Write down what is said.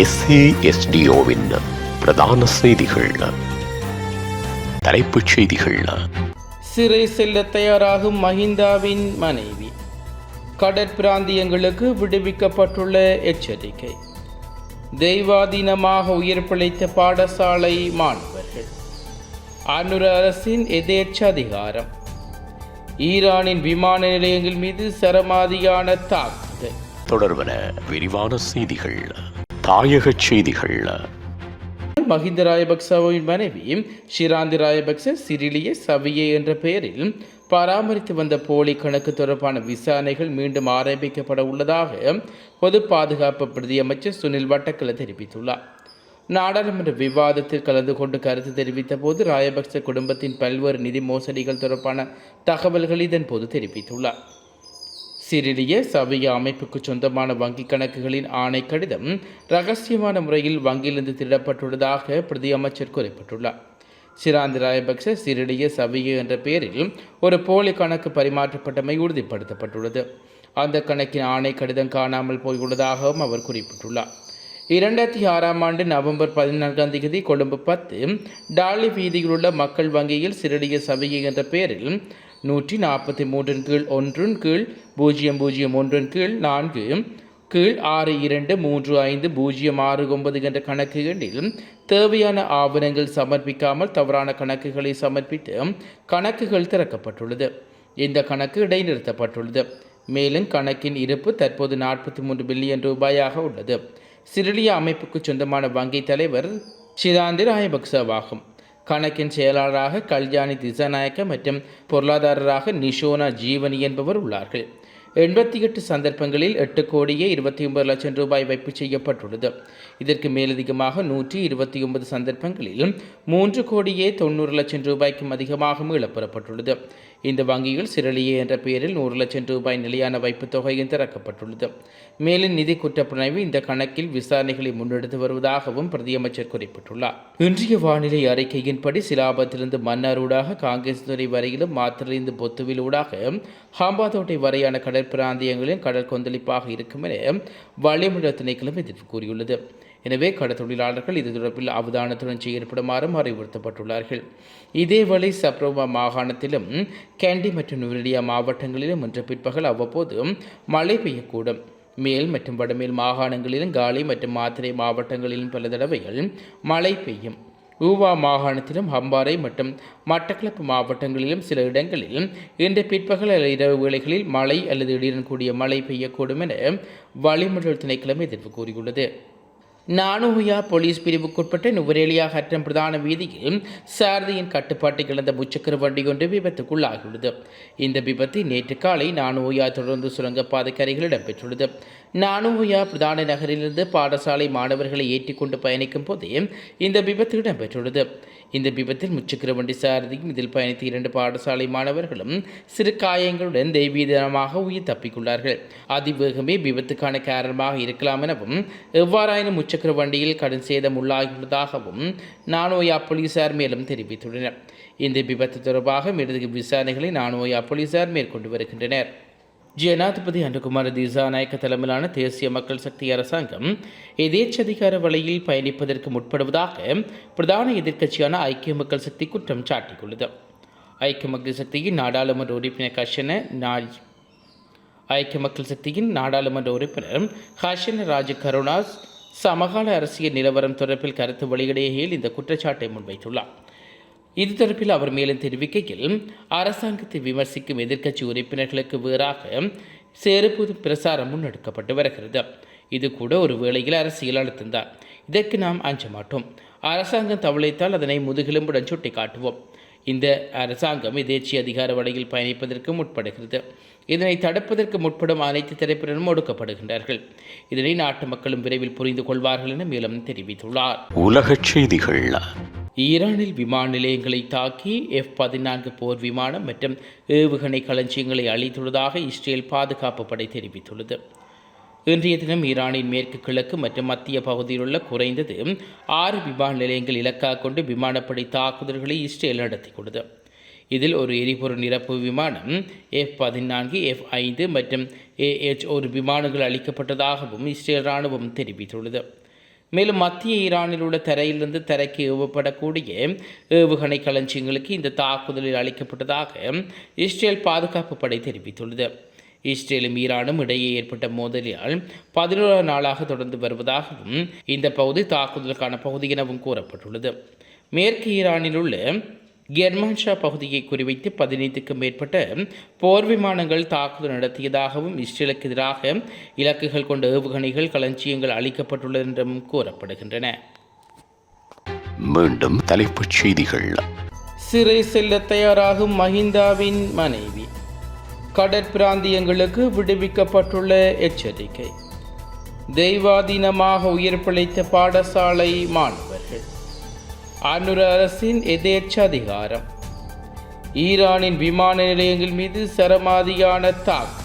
எஸ்ஏஎஸ்டிஓவின் பிரதான செய்திகள். தலைப்புச் செய்திகள். சிறை செல்ல தயாராகும் மஹிந்தாவின் மனைவி. கடற்பிராந்தியங்களுக்கு விடுவிக்கப்பட்டுள்ள எச்சரிக்கை. தெய்வாதீனமாக உயிர் பிழைத்த பாடசாலை மாணவர்கள். அனுர அரசின் எதேச்ச அதிகாரம். ஈரானின் விமான நிலையங்கள் மீது சரமாதியான தாக்குதல். தொடர்பன விரிவான செய்திகள். தாயக செய்திகள் மஹிந்த ராயபக்சவின் மனைவி ஷிராந்தி ராயபக்ச சிறிலிய சவியே என்ற பெயரில் பராமரித்து வந்த போலி கணக்கு தொடர்பான விசாரணைகள் மீண்டும் ஆரம்பிக்கப்பட உள்ளதாக பொது பாதுகாப்பு பிரதியமைச்சர் சுனில் வட்டக்கல தெரிவித்துள்ளார். நாடாளுமன்ற விவாதத்தில் கலந்து கொண்டு கருத்து தெரிவித்த போது ராயபக்ச குடும்பத்தின் பல்வேறு நிதி மோசடிகள் தொடர்பான தகவல்கள் இதன்போது தெரிவித்துள்ளார். சிறிலிய சவிய அமைப்புக்கு சொந்தமான வங்கிக் கணக்குகளின் ஆணை கடிதம் ரகசியமான முறையில் வங்கியிலிருந்து திருடப்பட்டுள்ளதாக பிரதி அமைச்சர் குறிப்பிட்டுள்ளார். சிராந்தி ராயபக்ச சிறிலிய சவிய என்ற பெயரில் ஒரு போலி கணக்கு பரிமாற்றப்பட்டமை உறுதிப்படுத்தப்பட்டுள்ளது. அந்த கணக்கின் ஆணை கடிதம் காணாமல் போயுள்ளதாகவும் அவர் குறிப்பிட்டுள்ளார். இரண்டாயிரத்தி ஆறாம் ஆண்டு நவம்பர் பதினான்காம் தேதி கொழும்பு பத்து டாலி வீதியில் உள்ள மக்கள் வங்கியில் சிறிலிய சவிகை என்ற பெயரில் நூற்றி நாற்பத்தி மூன்றின் கீழ் ஒன்றின் கீழ் பூஜ்ஜியம் பூஜ்ஜியம் ஒன்றின் கீழ் நான்கு கீழ் ஆறு இரண்டு மூன்று ஐந்து பூஜ்ஜியம் ஆறு ஒன்பது என்ற கணக்கு எண்ணில் தேவையான ஆவணங்கள் சமர்ப்பிக்காமல் தவறான கணக்குகளை சமர்ப்பித்து கணக்குகள் திறக்கப்பட்டுள்ளது. இந்த கணக்கு இடைநிறுத்தப்பட்டுள்ளது. மேலும் கணக்கின் இருப்பு தற்போது நாற்பத்தி மூன்று பில்லியன் ரூபாயாக உள்ளது. சிறிலிய அமைப்புக்கு சொந்தமான வங்கி தலைவர் சிதாந்தி ராயபக்சவாகும் கணக்கின் செயலாளராக கல்யாணி திசாநாயக்க மற்றும் பொருளாதாரராக நிஷோனா ஜீவனி என்பவர் உள்ளார்கள். எண்பத்தி எட்டு சந்தர்ப்பங்களில் எட்டு கோடியே இருபத்தி ஒன்பது லட்சம் ரூபாய் வைப்பு செய்யப்பட்டுள்ளது. இதற்கு மேலதிகமாக நூற்றி இருபத்தி ஒன்பது சந்தர்ப்பங்களில் மூன்று கோடியே தொண்ணூறு லட்சம் ரூபாய்க்கும் அதிகமாக மீளப்பெறப்பட்டுள்ளது இந்த வங்கியில் சிரளியே என்ற பெயரில் நூறு லட்சம் ரூபாய் நிலையான வைப்புத் தொகையும் திறக்கப்பட்டுள்ளது. மேலும் நிதி குற்றப்புலனாய்வு இந்த கணக்கில் விசாரணைகளை முன்னெடுத்து வருவதாகவும் பிரதியமைச்சர் குறிப்பிட்டுள்ளார். இன்றைய வானிலை அறிக்கையின்படி சிலாபத்திலிருந்து மன்னாரூடாக காங்கிரஸ் துறை வரையிலும் மாத்திரைந்து பொத்துவிலூடாக ஹாம்பாதோட்டை வரையான கடற்பிராந்தியங்களில் கடல் கொந்தளிப்பாக இருக்கும் என வளிமண்டல திணைக்களம் எதிர்ப்பு கூறியுள்ளது. எனவே கடற்தொழிலாளர்கள் இது தொடர்பில் அவதானத்துடன் செயற்படுமாறும் அறிவுறுத்தப்பட்டுள்ளார்கள். இதேவேளை சப்ரோவா மாகாணத்திலும் கேண்டி மற்றும் நுவரெலியா மாவட்டங்களிலும் இன்று பிற்பகல் அவ்வப்போது மழை பெய்யக்கூடும். மேல் மற்றும் வடமேல் மாகாணங்களிலும் காலி மற்றும் மாத்திரை மாவட்டங்களிலும் பல தடவைகள் மழை பெய்யும். ஊவா மாகாணத்திலும் ஹம்பாறை மற்றும் மட்டக்களப்பு மாவட்டங்களிலும் சில இடங்களில் இன்று பிற்பகல் அல்லது இரவு வேளைகளில் மழை அல்லது இடியுடன் கூடிய மழை பெய்யக்கூடும் என வளிமண்டல திணைக்களம் எதிர்ப்பு கூறியுள்ளது. நானுயா போலீஸ் பிரிவுக்குட்பட்ட நுவரேலியா ஹட்டம் பிரதான வீதியில் சாரதியின் கட்டுப்பாட்டை இழந்த முச்சக்கர வண்டி ஒன்று விபத்துக்குள்ளாகியுள்ளது. இந்த விபத்து நேற்று காலை நானுயா தொடர்ந்து சுரங்கப்பாதை கரைகள் இடம்பெற்றுள்ளது. நானுயா பிரதான நகரிலிருந்து பாடசாலை மாணவர்களை ஏற்றிக்கொண்டு பயணிக்கும் போதே இந்த விபத்து இடம்பெற்றுள்ளது. இந்த விபத்தில் முச்சக்கர வண்டி சாரதியும் இதில் பயணித்த இரண்டு பாடசாலை மாணவர்களும் சிறு காயங்களுடன் தெய்வீதனமாக உயிர் தப்பிக்குள்ளார்கள் அதிவேகமே விபத்துக்கான காரணமாக இருக்கலாம் எனவும் எவ்வாறாயினும் முச்சக்கர வண்டியில் கடும் சேதம் உள்ளாகியுள்ளதாகவும் நானோயா போலீசார் மேலும் தெரிவித்துள்ளனர். இந்த விபத்து தொடர்பாக மேலதிக விசாரணைகளை நானோயா போலீசார் மேற்கொண்டு வருகின்றனர். ஜனாதிபதி அனுகுமார திசாநாயக்க தலைமையிலான தேசிய மக்கள் சக்தி அரசாங்கம் எதேச்சதிகார வழியில் பயணிப்பதற்கு முற்படுவதாக பிரதான எதிர்க்கட்சியான ஐக்கிய மக்கள் சக்தி குற்றம் சாட்டியுள்ளது. ஐக்கிய மக்கள் சக்தியின் நாடாளுமன்ற உறுப்பினர் கஷன நாய் ஐக்கிய மக்கள் சக்தியின் நாடாளுமன்ற உறுப்பினர் ஹர்ஷன ராஜ கருணாஸ் சமகால அரசியல் நிலவரம் தொடர்பில் கருத்து வெளியிடையில் இந்த குற்றச்சாட்டை முன்வைத்துள்ளார். இது தொடர்பில் அவர் மேலும் தெரிவிக்கையில் அரசாங்கத்தை விமர்சிக்கும் எதிர்க்கட்சி உறுப்பினர்களுக்கு வேறாக சேருபோது பிரசாரம் முன்னெடுக்கப்பட்டு வருகிறது. இது கூட ஒரு வேளையில் அரசியல் அழுத்தம்தான் இதற்கு நாம் அஞ்ச மாட்டோம். அரசாங்கம் தவளைத்தால் அதனை முதுகெலும்புடன் சுட்டி காட்டுவோம் இந்த அரசாங்கம் எதேச்சி அதிகார வழியில் பயணிப்பதற்கு முற்படுகிறது. இதனை தடுப்பதற்கு முற்படும் அனைத்து தரப்பினரும் ஒடுக்கப்படுகின்றார்கள். இதனை நாட்டு மக்களும் விரைவில் புரிந்து கொள்வார்கள் என மேலும் தெரிவித்துள்ளார். உலகச் செய்திகள் ஈரானில் விமான நிலையங்களை தாக்கி எஃப் பதினான்கு போர் விமானம் மற்றும் ஏவுகணை களஞ்சியங்களை அளித்துள்ளதாக இஸ்ரேல் பாதுகாப்பு படை தெரிவித்துள்ளது. இன்றைய தினம் ஈரானின் மேற்கு கிழக்கு மற்றும் மத்திய பகுதியில் உள்ள குறைந்தது ஆறு விமான நிலையங்கள் இலக்காக கொண்டு விமானப்படை தாக்குதல்களை இஸ்ரேல் நடத்தியுள்ளது இதில் ஒரு எரிபொருள் நிரப்பு விமானம் எஃப் பதினான்கு எஃப் ஐந்து மற்றும் ஏஎச் ஒரு விமானங்கள் அளிக்கப்பட்டதாகவும் இஸ்ரேல் இராணுவம் தெரிவித்துள்ளது. மேலும் மத்திய ஈரானில் உள்ள தரையிலிருந்து தரைக்கு ஏவப்படக்கூடிய ஏவுகணை களஞ்சியங்களுக்கு இந்த தாக்குதலில் அளிக்கப்பட்டதாக இஸ்ரேல் பாதுகாப்பு படை தெரிவித்துள்ளது. இஸ்ரேலும் ஈரானும் இடையே ஏற்பட்ட மோதலியால் பதினோரு நாளாக தொடர்ந்து வருவதாகவும் இந்த பகுதி தாக்குதலுக்கான பகுதி எனவும் கூறப்பட்டுள்ளது. மேற்கு ஈரானில் உள்ள கெர்மான்ஷா பகுதியை குறிவைத்து பதினைந்துக்கும் மேற்பட்ட போர் விமானங்கள் தாக்குதல் நடத்தியதாகவும் இஸ்ரேலுக்கு எதிராக இலக்குகள் கொண்ட ஏவுகணைகள் களஞ்சியங்கள் அளிக்கப்பட்டுள்ளது என்றும் கூறப்படுகின்றன. மீண்டும் தலைப்புச் செய்திகள். சிறை செல்ல தயாராகும் மஹிந்தாவின் மனைவி. கடற்பிராந்தியங்களுக்கு விடுவிக்கப்பட்டுள்ள எச்சரிக்கை. தெய்வாதீனமாக உயிர் பிழைத்த பாடசாலை மாணவர்கள் அனுர அரசின் எதேச்ச அதிகாரம். ஈரானின் விமான நிலையங்கள் மீது சரமாதியான தாக்கு